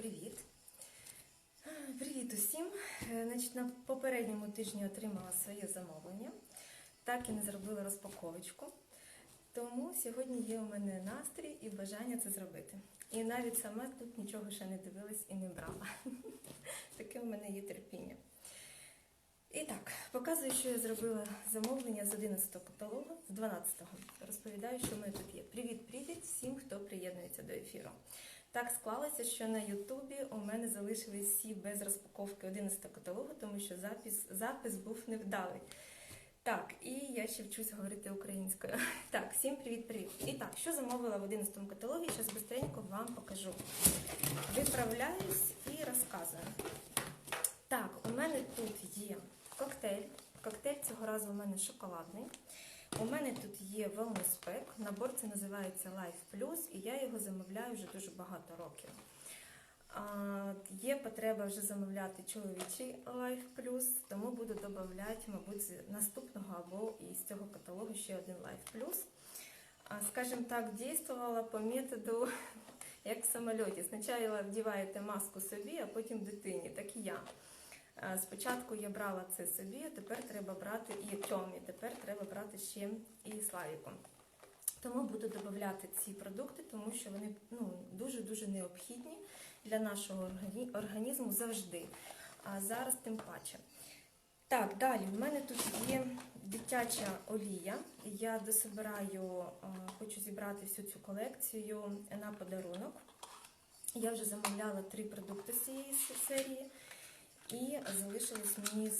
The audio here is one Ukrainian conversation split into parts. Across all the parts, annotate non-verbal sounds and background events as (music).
Привіт! Привіт усім! Е, Значить, на попередньому тижні отримала своє замовлення. Так і не зробила розпаковочку. Тому сьогодні є у мене настрій і бажання це зробити. І навіть сама тут нічого ще не дивилась і не брала. (laughs) Таке в мене є терпіння. І так, показую, що я зробила замовлення з 11-го каталогу, з 12-го. Розповідаю, що в мене тут є. Привіт-привіт всім, хто приєднується до ефіру. Так склалося, що на Ютубі у мене залишились всі без розпаковки 11 каталогу, тому що запис, запис був невдалий. Так, і я ще вчусь говорити українською. (laughs) Так, всім привіт-привіт. І так, що замовила в 11 каталогі, зараз швидко вам покажу. Виправляюсь і розказую. Так, у мене тут є коктейль. Коктейль цього разу у мене шоколадний. У мене тут є Wellness Pack. Набор це називається Life Plus, і я його замовляю вже дуже багато років. А, є потреба вже замовляти чоловічий Life Plus, тому буду додавати, мабуть, з наступного або із цього каталогу ще один Life Plus. Скажімо так, дійствувала по методу, (laughs) як в самольоті. Спочатку вдіваєте маску собі, а потім дитині, так і я. А, Спочатку я брала це собі, тепер треба брати і Тьомі, тепер треба брати ще і Славіку. Тому буду додавати ці продукти, тому що вони ну, дуже-дуже необхідні для нашого організму завжди. А зараз тим паче. Так, далі в мене тут є дитяча олія. Я дособираю, хочу зібрати всю цю колекцію на подарунок. Я вже замовляла три продукти з цієї серії. І залишилось мені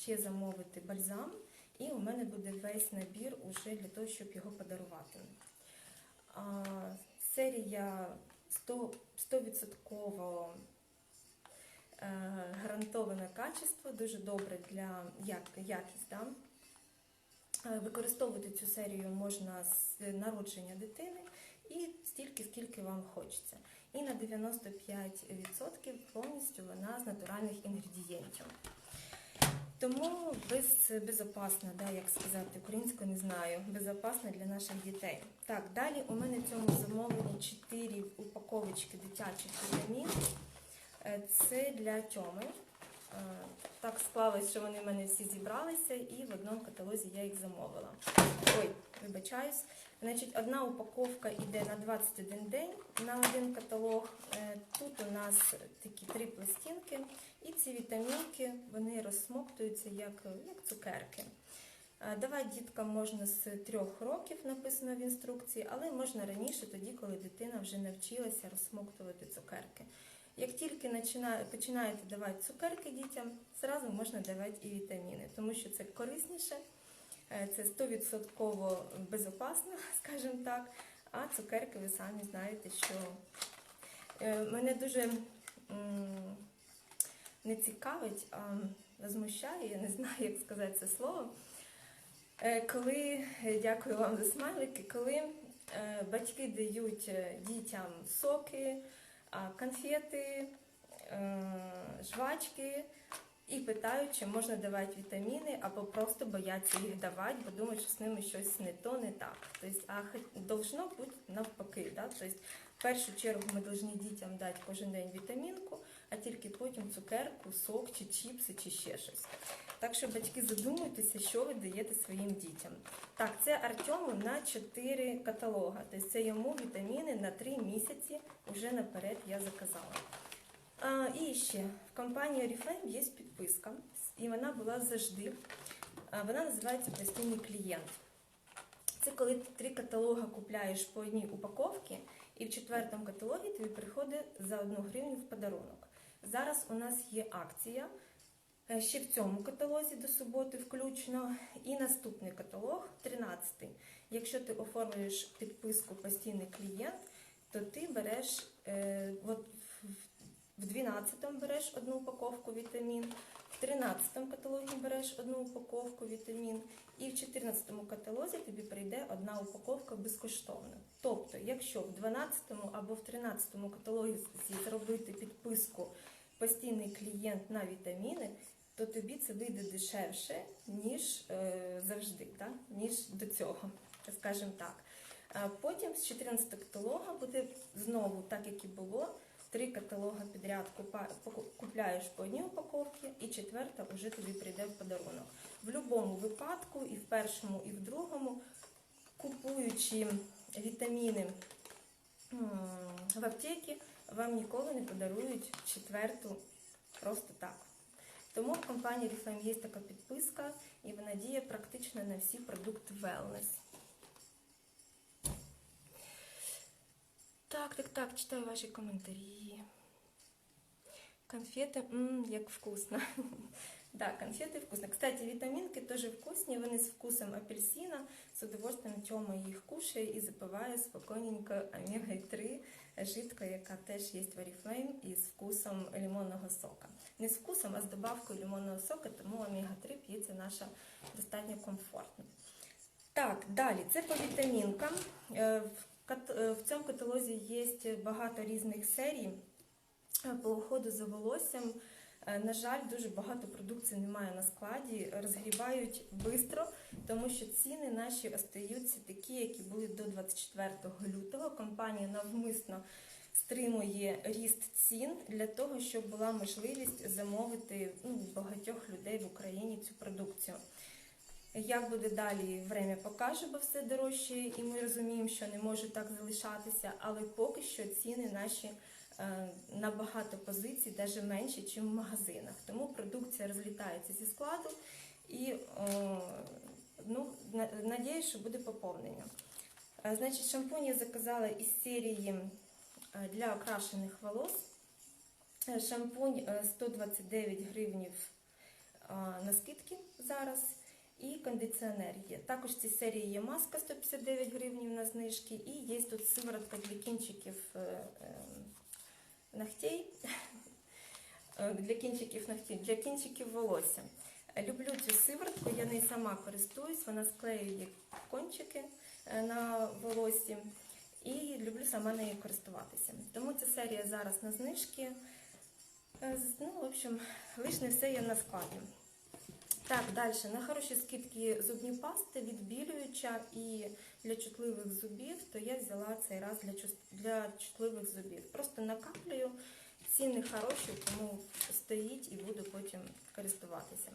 ще замовити бальзам. І у мене буде весь набір уже для того, щоб його подарувати. А, серія 100%, 100% е, гарантоване качество, дуже добре для як, якість. Да? Е, Використовувати цю серію можна з народження дитини і стільки, скільки вам хочеться. І на 95% повністю вона з натуральних інгредієнтів. Тому без, безопасно, да, як сказати, українською не знаю, безопасно для наших дітей. Так, далі у мене в цьому замовлені 4 упаковочки дитячих вітамін. Е, Це для Тьоми. Так склалось, що вони в мене всі зібралися, і в одному каталозі я їх замовила. Ой, вибачаюсь. Значить, одна упаковка йде на 21 день на один каталог. Е, Тут у нас такі три пластинки, і ці вітамінки вони розсмоктуються як, як цукерки. Е, Давати діткам можна з трьох років, написано в інструкції, але можна раніше, тоді, коли дитина вже навчилася розсмоктувати цукерки. Як тільки починаєте давати цукерки дітям, зразу можна давати і вітаміни, тому що це корисніше, е, це 100% безпечно, (laughs) скажімо так. А цукерки ви самі знаєте, що е, мене дуже не цікавить, а возмущає, я не знаю, як сказати це слово. Е, Коли дякую вам за смайлики, коли батьки дають дітям соки, конфети, е, жвачки і питають, чи можна давати вітаміни, або просто бояться їх давати, бо думають, що з ними щось не то, не так. Тобто, а должно бути навпаки. Да? Тобто, першу чергу ми повинні дітям дати кожен день вітамінку, а тільки потім цукерку, сок чи чіпси, чи ще щось. Так що батьки задумуйтеся, що ви даєте своїм дітям. Так, це Артему на 4 каталога. Тобто це йому вітаміни на 3 місяці вже наперед я заказала. А, і ще в компанії Oriflame є підписка, і вона була завжди. Вона називається Постійний клієнт. Це коли ти три каталога купляєш по одній упаковці, і в четвертому каталогі тобі приходить за одну гривню в подарунок. Зараз у нас є акція. Е, Ще в цьому каталозі до суботи включно. І наступний каталог, 13-й. Якщо ти оформлюєш підписку постійний клієнт, то ти береш е, от в- в 12-му береш одну упаковку вітамін, в 13-му каталозі береш одну упаковку вітамін, і в 14-му каталозі тобі прийде одна упаковка безкоштовно. Тобто, якщо в 12-му або в 13-му каталозі зробити підписку постійний клієнт на вітаміни, то тобі це вийде дешевше, ніж е, завжди, так? ніж до цього, скажімо так. А потім з 14 каталога буде знову, так як і було, три каталога підряд купляєш по одній упаковці, і четверта вже тобі прийде в подарунок. В будь-якому випадку, і в першому, і в другому, купуючи вітаміни в аптеці, вам ніколи не подарують четверту просто так. Тому в компанії Reflame є така підписка, і вона діє практично на всі продукти wellness. Так, так, так, читаю ваші коментарі. Конфети, мм, як вкусно. (laughs) Да, конфеты вкусно. Кстати, витаминки тоже вкусные, вони з вкусом апельсина. С удовольствием Тьома їх кушає і запиває спокійненько омега-3 жидко, яка теж є в Oriflame із вкусом лимонного сока. Не з вкусом, а з добавкою лимонного сока, тому омега-3 п'ється наша достатньо комфортно. Так, далі, це по вітамінкам. Е, В, цьому каталозі є багато різних серій е, по уходу за волоссям. Е, На жаль, дуже багато продукції немає на складі, розгрібають швидко, тому що ціни наші остаються такі, які були до 24 лютого. Компанія навмисно стримує ріст цін для того, щоб була можливість замовити ну, багатьох людей в Україні цю продукцію. Як буде далі, время покаже, бо все дорожче, і ми розуміємо, що не може так залишатися, але поки що ціни наші е, на багато позицій, навіть менші, ніж в магазинах. Тому продукція розлітається зі складу і е, ну, на- надіюсь, що буде поповнення. Е, Значить, шампунь я заказала із серії е, для окрашених волос. Е, Шампунь е, 129 гривнів е, на скидки зараз. І кондиціонер є. Також в цій серії є маска 159 гривень на знижки, і є тут сиворотка для кінчиків е, е, ногтей. Е, Для кінчиків ногтей, для кінчиків волосся. Люблю цю сиворотку, я нею сама користуюсь, вона склеює кончики на волоссі. І люблю сама нею користуватися. Тому ця серія зараз на знижки. Ну, в общем, лиш не все є на складі. Так, далі. На хороші скидки зубні пасти, відбілююча і для чутливих зубів, то я взяла цей раз для, для чутливих зубів. Просто накаплюю, ціни хороші, тому стоїть і буду потім користуватися.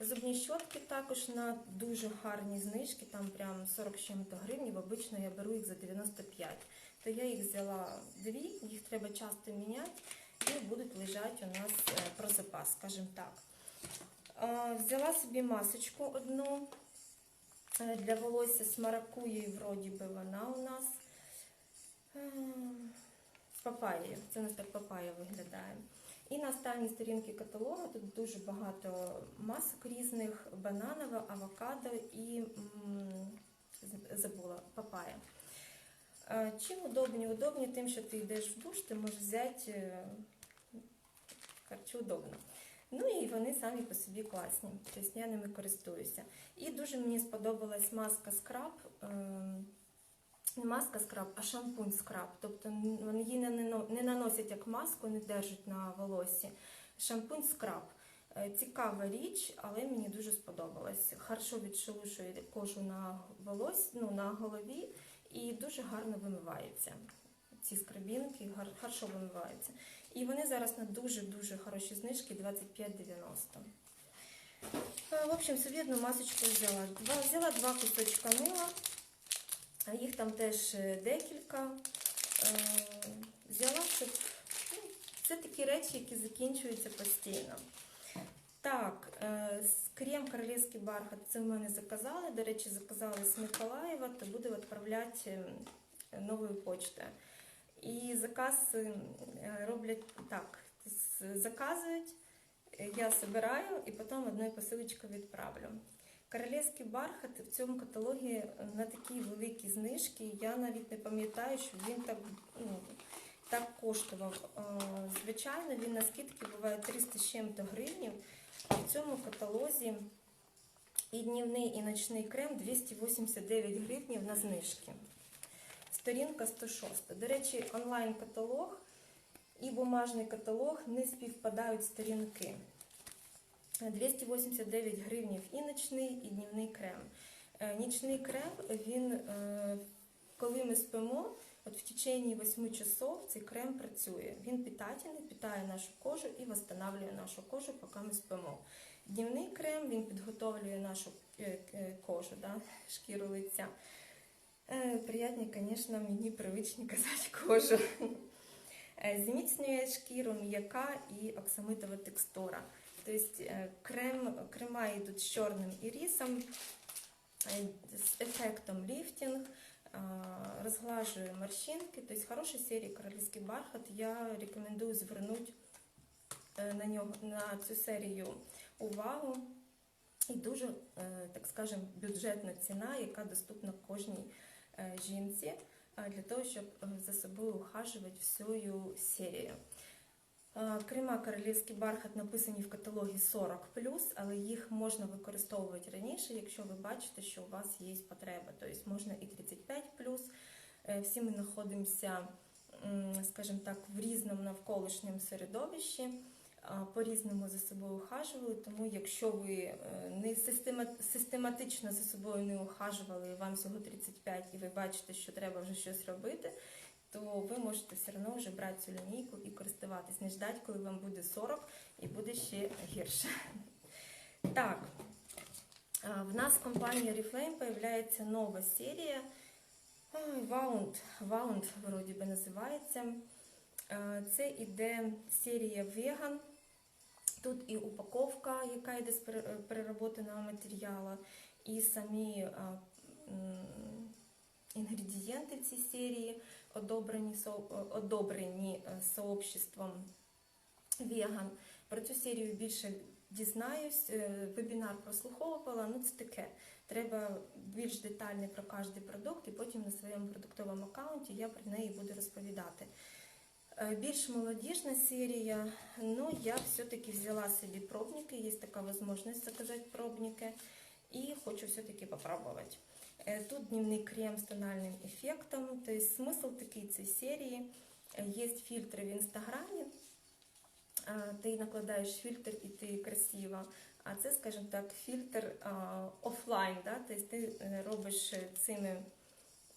Зубні щотки також на дуже гарні знижки, там прям 40 з чим-то гривень, обично я беру їх за 95. То я їх взяла дві, їх треба часто міняти і будуть лежати у нас е, про запас, скажімо так. Е, Взяла собі масочку одну е, для волосся з маракуєю, вроді би вона у нас. Е, З папаєю. Це у нас так папая виглядає. І на останній сторінці каталогу тут дуже багато масок різних: бананова, авокадо і забула папая. Чим удобні? Удобні тим, що ти йдеш в душ, ти можеш взяти коротше, удобно. Ну і вони самі по собі класні. Тобто я ними користуюся. І дуже мені сподобалась маска скраб. ем, Не маска скраб, а шампунь скраб. Тобто вони її не, наносять як маску, не держать на волосі. Шампунь скраб. Е, Цікава річ, але мені дуже сподобалась. Хорошо відшелушує кожу на волосі, ну, на голові і дуже гарно вимиваються. Ці скрабінки гар- хорошо вимиваються. І вони зараз на дуже-дуже хороші знижки 25,90. Е, В общем, собі одну масочку взяла. Два, взяла два кусочка мила. Їх там теж е, декілька. Е, Взяла, щоб ну, це такі речі, які закінчуються постійно. Так, крем королівський бархат. Це в мене заказали. До речі, заказали з Миколаєва, то буду відправляти новою почтою. І заказ е, роблять так: заказують, е, я збираю і потім одною посилочкою відправлю. Королівський бархат в цьому каталогі на такі великі знижки. Я навіть не пам'ятаю, що він так, ну, так коштував. Е, Звичайно, він на скидки буває 300 з чим-то гривнів. В цьому каталозі і днівний, і ночний крем 289 гривнів на знижки. Сторінка 106. До речі, онлайн-каталог і бумажний каталог не співпадають сторінки. 289 гривнів і ночний, і днівний крем. Е, Нічний крем він е, коли ми спимо, от в течение 8 часов цей крем працює. Він питательний, питає нашу кожу і восстанавливає нашу кожу, поки ми спимо. Днівний крем він підготовлює нашу е, кожу, да, шкіру лиця. Е, Приятні, звісно, мені привичні казати (laughs) кожу. Е, Зміцнює шкіру м'яка і оксамитова текстура. Тобто е, крем, крема йдуть з чорним ірисом, е, з ефектом ліфтинг, розглажує морщинки. Тобто хороша серія королівський бархат. Я рекомендую звернути на нього на цю серію увагу. І дуже, так скажемо, бюджетна ціна, яка доступна кожній жінці е, для того, щоб е, за собою ухажувати всю серію. Е, Крема королівський бархат написані в каталогі 40 але їх можна використовувати раніше, якщо ви бачите, що у вас є потреба. Тобто можна і 35 Е, Всі ми знаходимося, скажімо так, в різному навколишньому середовищі, по-різному за собою ухажували. Тому, якщо ви е, не систематично за собою не ухажували, вам всього 35, і ви бачите, що треба вже щось робити, то ви можете все одно вже брати цю лінійку і користуватись. Не ждати, коли вам буде 40 і буде ще гірше. Так, в нас в компанії Oriflame появляється нова серія. Ваунд, Ваунд вроді би називається. Це іде серія веган. Тут і упаковка, яка йде з е, переработаного матеріалу, і самі е, інгредієнти в цій серії одобрені, е, одобрені сообществом веган. Про цю серію більше дізнаюсь. Вебінар прослуховувала, ну це таке. Треба більш детально про кожний продукт, і потім на своєму продуктовому аккаунті я про неї буду розповідати. Е, Більш молодіжна серія, ну я все-таки взяла собі пробники, є така можливість заказати пробники, і хочу все-таки попробувати. Е, Тут дневний крем з тональним ефектом, тобто смисл такий цієї серії. Е, Є фільтри в інстаграмі, Е, ти накладаєш фільтр і ти красива. А це, скажімо так, фільтр а, офлайн, да? тобто ти е, робиш е, цими,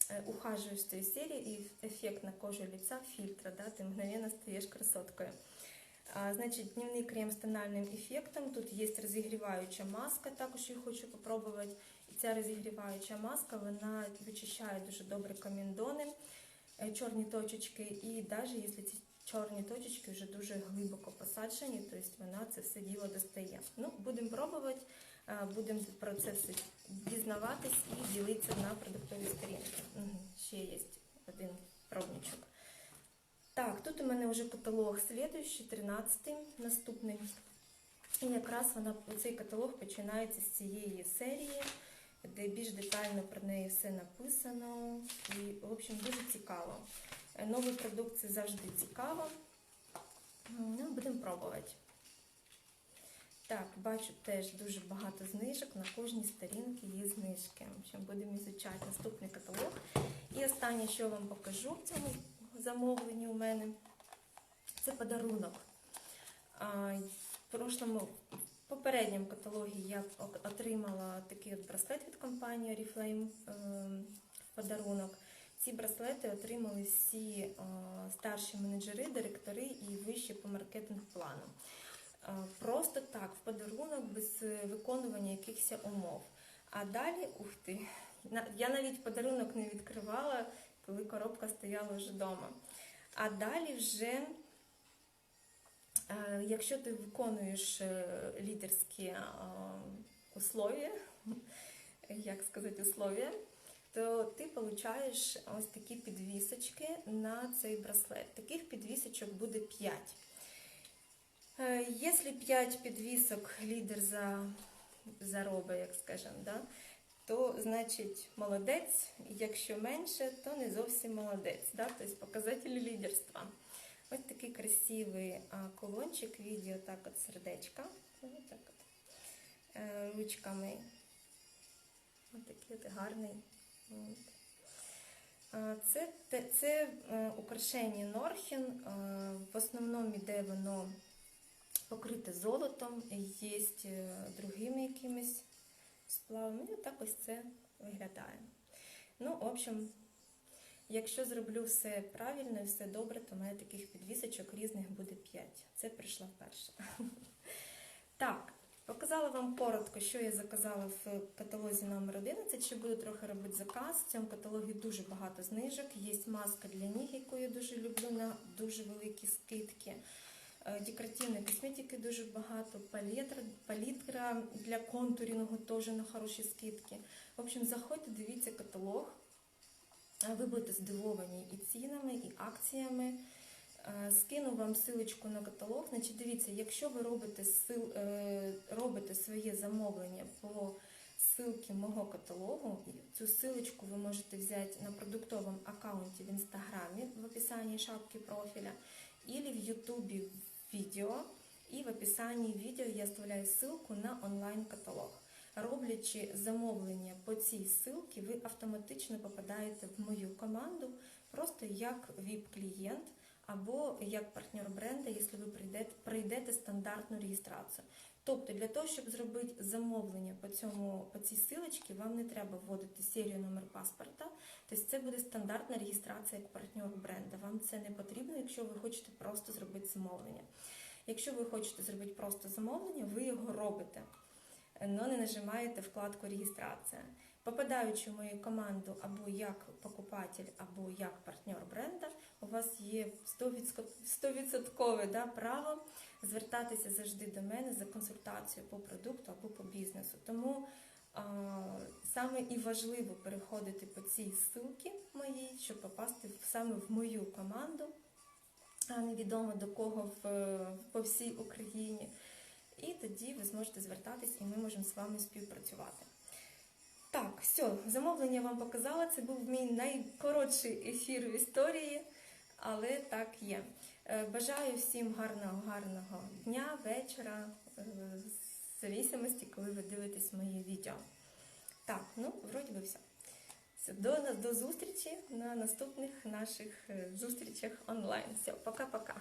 е, ухажуєш цією серією і ефект на кожу лиця фільтра, да? ти мгновенно стаєш красоткою. А, значить, дневний крем з тональним ефектом. Тут є розігріваюча маска, також я хочу попробувати. І ця розігріваюча маска вона вичищає дуже добре коміндони, е, чорні точечки, і навіть якщо ці чорні точечки вже дуже глибоко посаджені, тобто вона це все діло достає. Ну, будемо пробувати, е, будемо про це все дізнаватись і ділитися на продуктовій сторінці. Ще є один пробничок. Так, тут у мене вже каталог слідуючий, 13 наступний. І якраз вона, цей каталог починається з цієї серії, де більш детально про неї все написано. І, в общем, дуже цікаво. Е, Новий продукт це завжди цікаво. Ну, будемо пробувати. Так, бачу теж дуже багато знижок. На кожній сторінці є знижки. Общем, будемо ізучати наступний каталог. І останнє, що вам покажу в цьому замовленні у мене, це подарунок. В прошлому, попередньому каталогі я отримала такий от браслет від компанії Oriflame ем, в подарунок. Ці браслети отримали всі старші менеджери, директори і вищі по маркетинг-плану. Е, Просто так, в подарунок, без е, виконування якихось умов. А далі, ух ти, я навіть подарунок не відкривала, коли коробка стояла вже вдома. А далі вже, е, якщо ти виконуєш е, лідерські е, условия, (laughs) як сказати, условия, то ти получаєш ось такі підвісочки на цей браслет. Таких підвісочок буде 5. Е, Якщо 5 підвісок лідер за, заробить, як скажемо, да, то значить молодець. Якщо менше, то не зовсім молодець. Да? Тобто показатель лідерства. Ось такий красивий колончик відео, так от сердечка. Так от. Е, ручками. Ось такий от гарний. Це, це е, украшення Норхін. Е, В основному йде воно покрите золотом, є е, другими якимись сплавами. І так ось це виглядає. Ну, в общем, Якщо зроблю все правильно і все добре, то мене таких підвісочок різних буде 5. Це прийшла вперше. (laughs) Так, показала вам коротко, що я заказала в каталозі номер 11. Ще буду трохи робити заказ. В цьому каталогі дуже багато знижок. Є маска для ніг, яку я дуже люблю на дуже великі скидки. Е, Декоративної косметики дуже багато, палітра, палітра для контурінгу теж на хороші скидки. В общем, заходьте, дивіться каталог. Ви будете здивовані і цінами, і акціями. Е, Скину вам силочку на каталог. Значить, дивіться, якщо ви робите, сил, е, робите своє замовлення по ссылці мого каталогу, цю силочку ви можете взяти на продуктовому аккаунті в інстаграмі в описанні шапки профіля, или в ютубі відео. І в описанні відео я оставляю ссылку на онлайн-каталог. Роблячи замовлення по цій ссылці, ви автоматично попадаєте в мою команду просто як VIP-клієнт або як партнер бренда, якщо ви прийдете, прийдете стандартну реєстрацію. Тобто для того, щоб зробити замовлення по, цьому, по цій силочці, вам не треба вводити серію номер паспорта. Тобто це буде стандартна реєстрація як партнер бренда. Вам це не потрібно, якщо ви хочете просто зробити замовлення. Якщо ви хочете зробити просто замовлення, ви його робите, але не нажимаєте вкладку Реєстрація. Попадаючи в мою команду або як покупатель, або як партнер бренда, у вас є 100% да, право звертатися завжди до мене за консультацією по продукту або по бізнесу. Тому а, саме і важливо переходити по цій ссылці моїй, щоб попасти саме в мою команду, а невідомо до кого в, по всій Україні. І тоді ви зможете звертатись, і ми можемо з вами співпрацювати. Так, все, замовлення вам показала. Це був мій найкоротший ефір в історії, але так є. Е, Бажаю всім гарного, гарного дня, вечора, е, в зависимості, коли ви дивитесь моє відео. Так, ну, вроді би все. Все, До, до зустрічі на наступних наших е, зустрічах онлайн. Все, пока-пока.